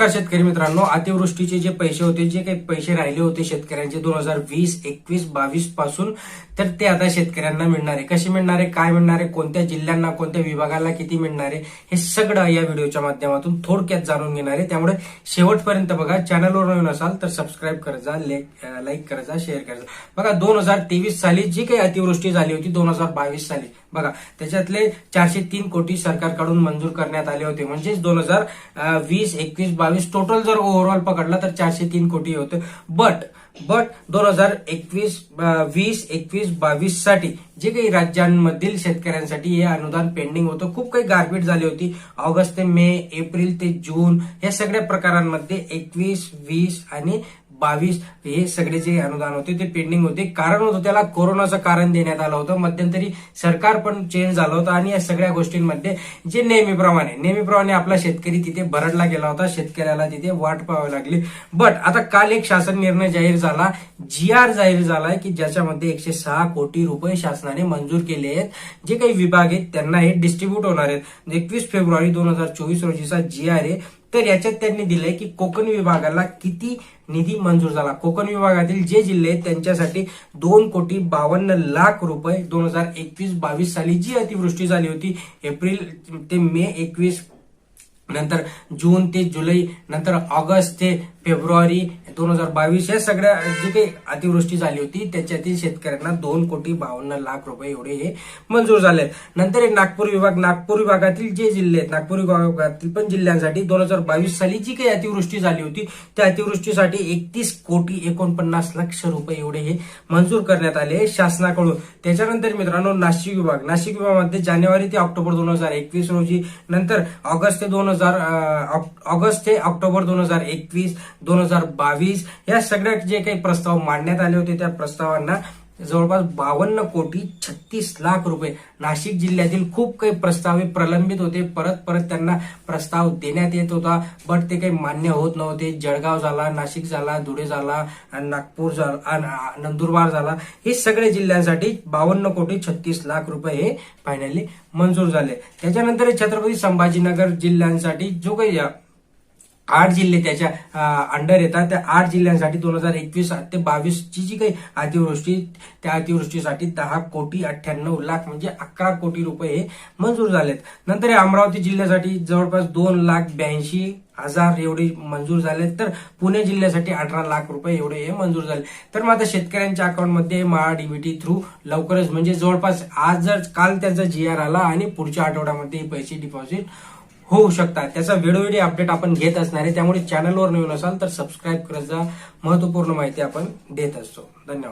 नमस्कार शेतकरी मित्रांनो. अतिवृष्टीचे जे पैसे होते जे काही पैसे राहिले होते शेतकऱ्यांचे दोन हजार वीस एकवीस बावीसपासून तर ते आता शेतकऱ्यांना मिळणार. आहे कसे मिळणार आहे काय मिळणार आहे कोणत्या जिल्ह्यांना कोणत्या विभागाला किती मिळणार आहे हे सगळं या व्हिडिओच्या माध्यमातून थोडक्यात जाणून घेणार आहे. त्यामुळे शेवटपर्यंत बघा चॅनलवर नवीन असाल तर सबस्क्राईब करायचा लाईक करायचा शेअर करायचा बघा दोन हजार तेवीस साली जी काही अतिवृष्टी झाली होती दोन हजार बावीस साली बघा त्याच्यातले चारशे तीन कोटी सरकारकडून मंजूर करण्यात आले होते. म्हणजेच दोन हजार वीस एकवीस बावीस टोटल जर ओव्हरऑल पकडला तर चारशे तीन कोटी होते. बट बट दोन हजार एकवीस वीस एकवीस बावीससाठी जे काही राज्यांमधील शेतकऱ्यांसाठी हे अनुदान पेंडिंग होतं खूप काही गारपीट झाली होती. ऑगस्ट ते मे एप्रिल ते जून या सगळ्या प्रकारांमध्ये एकवीस वीस आणि बावीस हे सगळे जे अनुदान होते ते पेंडिंग होते. कारण होतं त्याला कोरोनाचं कारण देण्यात आलं होतं. मध्यंतरी सरकार पण चेंज झालं होतं आणि या सगळ्या गोष्टींमध्ये जे नेहमीप्रमाणे नेहमीप्रमाणे आपला शेतकरी तिथे भरडला गेला होता शेतकऱ्याला तिथे वाट पाहावी लागली. बट आता काल एक शासन निर्णय जाहीर झाला. जी आर जाहीर झालाय की ज्याच्यामध्ये एकशे सहा कोटी रुपये शासनाने मंजूर केले आहेत. जे काही विभाग आहेत त्यांना हे डिस्ट्रीब्यूट होणार आहेत. एकवीस फेब्रुवारी दोन हजार चोवीस रोजीचा जी आर आहे. तर याच्यात त्यांनी दिलंय की कोकण विभागाला किती निधी मंजूर झाला. कोकण विभागातील जे जिल्हे आहेत त्यांच्यासाठी दोन कोटी बावन्न लाख रुपये दोन हजार एकवीस बावीस साली जी अतिवृष्टी झाली होती एप्रिल ते मे एकवीस नंतर जून ते जुलै नंतर ऑगस्ट ते फेब्रुवारी दोन हजार बावीस या सगळ्या जी काही अतिवृष्टी झाली होती त्याच्यातील शेतकऱ्यांना दोन कोटी बावन्न लाख रुपये एवढे हे मंजूर झाले नंतर एक नागपूर विभाग नागपूर विभागातील जे जिल्हे आहेत नागपूर विभागातील पण जिल्ह्यांसाठी दोन हजार बावीस साली जी काही अतिवृष्टी झाली होती त्या अतिवृष्टीसाठी एकतीस कोटी एकोणपन्नास लक्ष रुपये एवढे हे मंजूर करण्यात आले शासनाकडून. त्याच्यानंतर मित्रांनो नाशिक विभाग. नाशिक विभागामध्ये जानेवारी ते ऑक्टोबर दोन हजार एकवीस रोजी नंतर ऑगस्ट ते दोन हजार ऑगस्ट ते ऑक्टोबर दोन हजार एकवीस दोन हजार बावीस या सगळ्या जे काही प्रस्ताव मांडण्यात आले होते त्या प्रस्तावांना जवळपास बावन्न कोटी छत्तीस लाख रुपये. नाशिक जिल्ह्यातील खूप काही प्रस्ताव प्रलंबित होते. परत परत त्यांना प्रस्ताव देण्यात येत होता बट ते काही मान्य होत नव्हते. जळगाव झाला नाशिक झाला धुळे झाला आणि नागपूर झाला आणि नंदुरबार झाला. हे सगळे जिल्ह्यांसाठी बावन्न कोटी छत्तीस लाख रुपये हे फायनली मंजूर झाले. त्याच्यानंतर छत्रपती संभाजीनगर जिल्ह्यांसाठी जो काही आठ जिल्हे त्याच्या अंडर येतात. त्या आठ जिल्ह्यांसाठी दोन हजार एकवीस ते बावीसची जी काही अतिवृष्टी त्या अतिवृष्टीसाठी दहा कोटी अठ्ठ्याण्णव लाख म्हणजे अकरा कोटी रुपये हे मंजूर झालेत. नंतर हे अमरावती जिल्ह्यासाठी जवळपास दोन लाख ब्याऐंशी हजार एवढे मंजूर झाले तर पुणे जिल्ह्यासाठी अठरा लाख रुपये एवढे हे मंजूर झाले. तर मग आता शेतकऱ्यांच्या अकाउंटमध्ये महा डीबीटी थ्रू लवकरच म्हणजे जवळपास आज जर काल त्याचा जी आर आला आणि पुढच्या आठवड्यामध्ये पैसे डिपॉझिट होऊ शकतात. त्याचा वेळोवेळी अपडेट आपण घेत असणार आहे. त्यामुळे चॅनलवर नवीन असाल तर सबस्क्राईब करत जा. महत्त्वपूर्ण माहिती आपण देत असतो. धन्यवाद.